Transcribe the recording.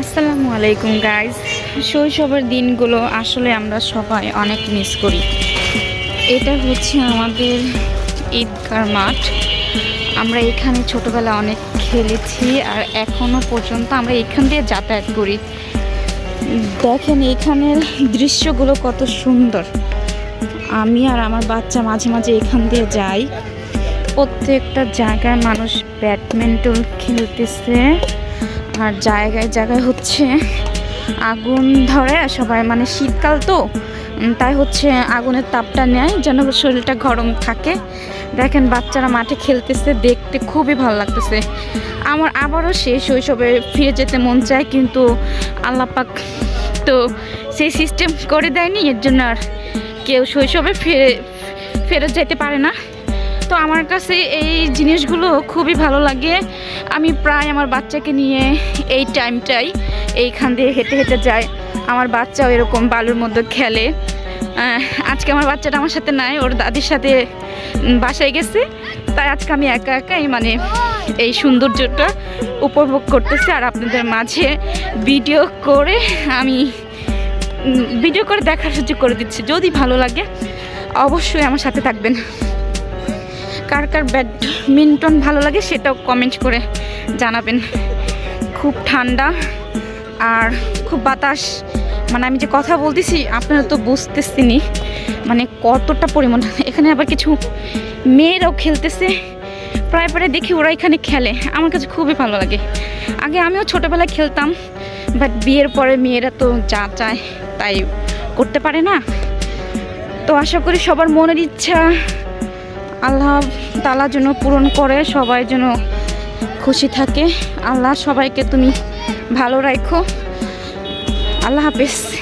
আসসালামু আলাইকুম গাইজ শৈশবের দিনগুলো আসলে আমরা সবাই অনেক মিস করি। এটা হচ্ছে আমাদের ঈদগার মাঠ। আমরা এখানে ছোটবেলা অনেক খেলেছি আর এখনও পর্যন্ত আমরা এখান দিয়ে যাতায়াত করি। দেখেন এখানের দৃশ্যগুলো কত সুন্দর। আমি আর আমার বাচ্চা মাঝে মাঝে এখান দিয়ে যাই। প্রত্যেকটা জায়গায় মানুষ ব্যাডমিন্টন খেলতেছে। আর জায়গায় জায়গায় হচ্ছে আগুন ধরে সবাই মানে শীতকাল তো তাই হচ্ছে আগুনের তাপটা নেয়, যেন শরীরটা গরম থাকে। দেখেন বাচ্চারা মাঠে খেলতেছে, দেখতে খুবই ভালো লাগতেছে। আমার আবারও সেই শৈশবে ফিরে যেতে মন চায়, কিন্তু আল্লাপাক তো সেই সিস্টেম করে দেয়নি, এর জন্য আর কেউ শৈশবে ফিরে, ফেরত যেতে পারে না। তো আমার কাছে এই জিনিসগুলো খুবই ভালো লাগে। আমি প্রায় আমার বাচ্চাকে নিয়ে এই টাইমটাই এইখান দিয়ে হেঁটে হেঁটে যাই। আমার বাচ্চাও এরকম বালুর মধ্যে খেলে। আজকে আমার বাচ্চাটা আমার সাথে নাই, ওর দাদির সাথে বাসায় গেছে। তাই আজকে আমি একা একাই মানে এই সৌন্দর্যটা উপভোগ করতেছি। আর আপনাদের মাঝে ভিডিও করে আমি ভিডিও করে দেখার সুযোগ করে দিচ্ছি। যদি ভালো লাগে, অবশ্যই আমার সাথে থাকবেন। কার কার ব্যাডমিন্টন ভালো লাগে সেটাও কমেন্ট করে জানাবেন। খুব ঠান্ডা আর খুব বাতাস। মানে আমি যে কথা বলতেছি, আপনারা তো বুঝতেছেনি মানে কতটা পরিমাণ। এখানে আবার কিছু মেয়েরাও খেলতেছে। প্রায় প্রায় দেখি ওরা এখানে খেলে। আমার কাছে খুবই ভালো লাগে। আগে আমিও ছোটোবেলায় খেলতাম বাট বিয়ের পরে মেয়েরা তো যা চায় তাই করতে পারে না। তো আশা করি সবার মনের ইচ্ছা আল্লাহ তালা যেন পূরণ করে, সবাই যেন খুশি থাকে। আল্লাহ সবাইকে তুমি ভালো রাখো। আল্লাহ হাফেজ।